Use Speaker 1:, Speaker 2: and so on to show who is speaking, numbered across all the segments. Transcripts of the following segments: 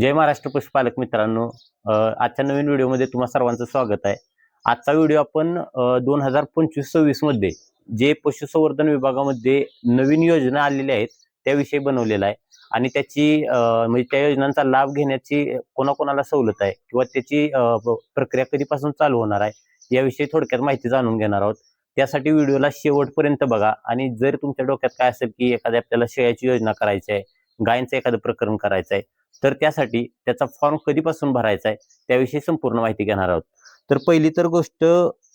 Speaker 1: जय महाराष्ट्र पशुपालक मित्रांनो. आजच्या नवीन व्हिडिओमध्ये तुम्हा सर्वांचं स्वागत आहे. आजचा व्हिडिओ आपण दोन हजार पंचवीस सव्वीसमध्ये जे पशुसंवर्धन विभागामध्ये नवीन योजना आलेल्या आहेत त्याविषयी बनवलेला आहे. आणि त्याची म्हणजे त्या योजनांचा लाभ घेण्याची कोणाकोणाला सवलत आहे किंवा त्याची प्रक्रिया कधीपासून चालू होणार आहे याविषयी थोडक्यात माहिती जाणून घेणार आहोत. त्यासाठी व्हिडिओला शेवटपर्यंत बघा आणि जर तुमच्या डोक्यात काय असेल की एखाद्या आपल्याला शेळ्याची योजना करायची आहे गायींचं एखादं प्रकरण करायचं आहे तर त्यासाठी त्याचा फॉर्म कधीपासून भरायचा आहे त्याविषयी संपूर्ण माहिती घेणार आहोत. तर पहिली तर गोष्ट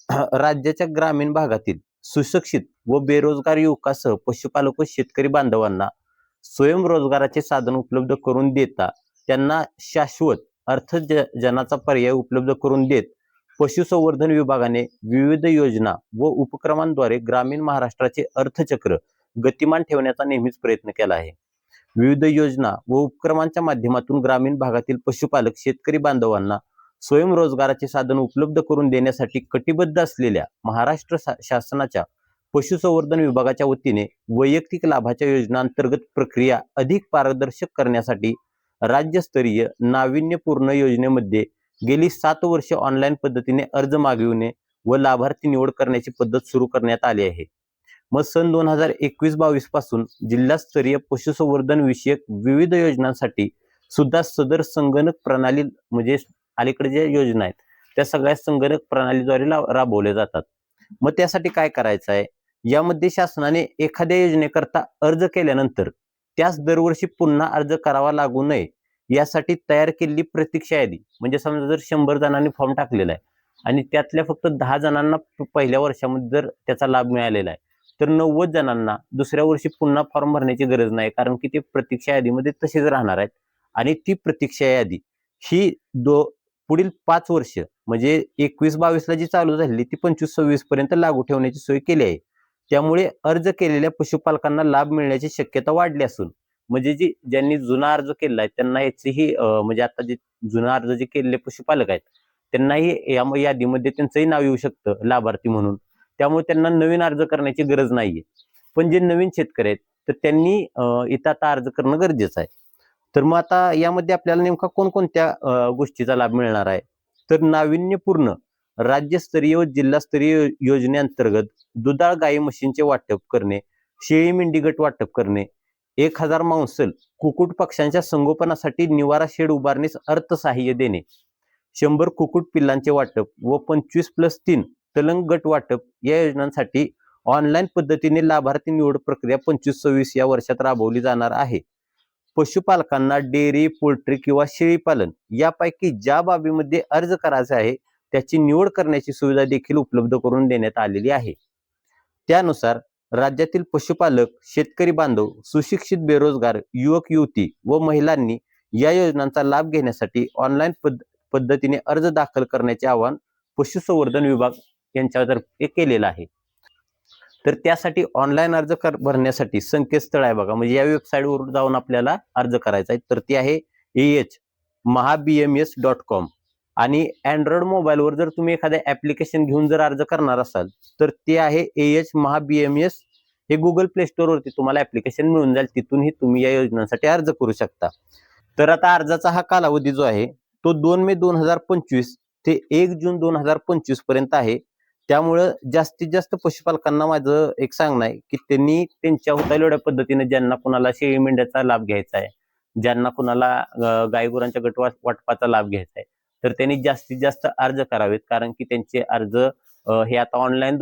Speaker 1: राज्याच्या ग्रामीण भागातील सुशिक्षित व बेरोजगार युवकासह पशुपालक व शेतकरी बांधवांना स्वयंरोजगाराचे साधन उपलब्ध करून देता त्यांना शाश्वत अर्थ जनाचा पर्याय उपलब्ध करून देत पशुसंवर्धन विभागाने विविध योजना व उपक्रमांद्वारे ग्रामीण महाराष्ट्राचे अर्थचक्र गतिमान ठेवण्याचा नेहमीच प्रयत्न केला आहे. विविध योजना व उपक्रमांच्या माध्यमातून ग्रामीण भागातील पशुपालक शेतकरी बांधवांना स्वयंरोजगाराचे साधन उपलब्ध करून देण्यासाठी कटिबद्ध असलेल्या महाराष्ट्र शा- शासनाच्या पशुसंवर्धन विभागाच्या वतीने वैयक्तिक लाभाच्या योजनांतर्गत प्रक्रिया अधिक पारदर्शक करण्यासाठी राज्यस्तरीय नाविन्यपूर्ण योजनेमध्ये गेली सात वर्षे ऑनलाईन पद्धतीने अर्ज मागविणे व लाभार्थी निवड करण्याची पद्धत सुरू करण्यात आली आहे. मग सन दोन हजार एकवीस बावीसपासून जिल्हास्तरीय पशुसंवर्धन विषयक विविध योजनांसाठी सुद्धा सदर संगणक प्रणाली म्हणजे अलीकडे ज्या योजना आहेत त्या सगळ्या संगणक प्रणालीद्वारे राबवल्या जातात. मग त्यासाठी काय करायचं आहे? यामध्ये शासनाने एखाद्या योजनेकरता अर्ज केल्यानंतर त्यास दरवर्षी पुन्हा अर्ज करावा लागू नये यासाठी तयार केलेली प्रतीक्षा यादी म्हणजे समजा जर शंभर जणांनी फॉर्म टाकलेला आहे आणि त्यातल्या फक्त दहा जणांना पहिल्या वर्षामध्ये जर त्याचा लाभ मिळालेला आहे तर नव्वद जणांना दुसऱ्या वर्षी पुन्हा फॉर्म भरण्याची गरज नाही कारण की ते प्रतीक्षा यादीमध्ये तसेच राहणार आहेत. आणि ती प्रतीक्षा यादी ही दो पुढील पाच वर्ष म्हणजे एकवीस बावीसला जी चालू झालेली ती पंचवीस सव्वीस पर्यंत लागू ठेवण्याची सोय केली आहे. त्यामुळे अर्ज केलेल्या पशुपालकांना लाभ मिळण्याची शक्यता वाढली असून म्हणजे जी ज्यांनी जुना अर्ज केला आहे त्यांना याचीही म्हणजे आता जे जुना अर्ज जे केलेले पशुपालक आहेत त्यांनाही या यादीमध्ये त्यांचंही नाव येऊ शकतं लाभार्थी म्हणून. त्यामुळे त्यांना नवीन अर्ज करण्याची गरज नाहीये. पण जे नवीन शेतकरी आहेत तर त्यांनी इथं आता अर्ज करणं गरजेचं आहे. तर मग आता यामध्ये आपल्याला नेमका कोणकोणत्या गोष्टीचा लाभ मिळणार आहे? तर नाविन्यपूर्ण राज्यस्तरीय व जिल्हास्तरीय योजनेअंतर्गत दुधाळ गाई म्हशींचे वाटप करणे शेळी मेंढी गट वाटप करणे एक हजार मांसल कुकुट पक्ष्यांच्या संगोपनासाठी निवारा शेड उभारणीस अर्थसहाय्य देणे शंभर कुकुट पिल्लांचे वाटप व पंचवीस प्लस तीन तलंग गट वाटप या योजनांसाठी ऑनलाईन पद्धतीने लाभार्थी निवड प्रक्रिया पंचवीस सव्वीस या वर्षात राबवली जाणार आहे. पशुपालकांना डेअरी पोल्ट्री किंवा शेळीपालन यापैकी ज्या बाबीमध्ये अर्ज करायचा आहे त्याची निवड करण्याची सुविधा देखील उपलब्ध करून देण्यात आलेली आहे. त्यानुसार राज्यातील पशुपालक शेतकरी बांधव सुशिक्षित बेरोजगार युवक युवती व महिलांनी या योजनांचा लाभ घेण्यासाठी ऑनलाईन पद्ध पद्धतीने अर्ज दाखल करण्याचे आवाहन पशुसंवर्धन विभाग यांच्यातर्फे केलेलं आहे. तर त्यासाठी ऑनलाईन अर्ज कर भरण्यासाठी संकेतस्थळ आहे बघा. म्हणजे या वेबसाईटवरून जाऊन आपल्याला अर्ज करायचा आहे. तर ती आहे A H Maha BMS dot com आणि अँड्रॉइड मोबाईलवर जर तुम्ही एखाद्या ऍप्लिकेशन घेऊन जर अर्ज करणार असाल तर ते आहे ए एच महाबीएमएस हे गुगल प्ले स्टोअरवरती तुम्हाला ऍप्लिकेशन मिळून जाईल. तिथूनही तुम्ही या योजनांसाठी अर्ज करू शकता. तर आता अर्जाचा हा कालावधी जो आहे तो दोन मे दोन हजार पंचवीस ते एक जून दोन हजार पंचवीसपर्यंत आहे. त्यामुळं जास्तीत जास्त पशुपालकांना माझं एक सांगणं आहे की त्यांनी त्यांच्या होता पद्धतीने ज्यांना कुणाला शेळी मेंढ्याचा लाभ घ्यायचा आहे ज्यांना कुणाला गायगुरांच्या गट वाट- वाटपाचा लाभ घ्यायचा आहे तर त्यांनी जास्तीत जास्त अर्ज करावेत. कारण की त्यांचे अर्ज हे आता ऑनलाईन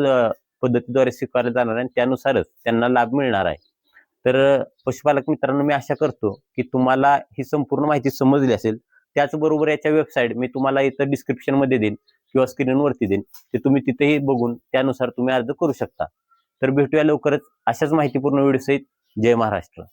Speaker 1: पद्धतीद्वारे स्वीकारले जाणार आहे आणि त्यानुसारच त्यांना लाभ मिळणार आहे. तर पशुपालक मित्रांनो मी आशा करतो की तुम्हाला ही संपूर्ण माहिती समजली असेल. त्याचबरोबर याच्या वेबसाईट मी तुम्हाला इथं डिस्क्रिप्शनमध्ये देईन. किंवा स्क्रीनवरती देईन ते तुम्ही तिथेही बघून त्यानुसार तुम्ही अर्ज करू शकता. तर भेटूया लवकरच. अशाच माहितीपूर्ण व्हिडिओ सहित जय महाराष्ट्र.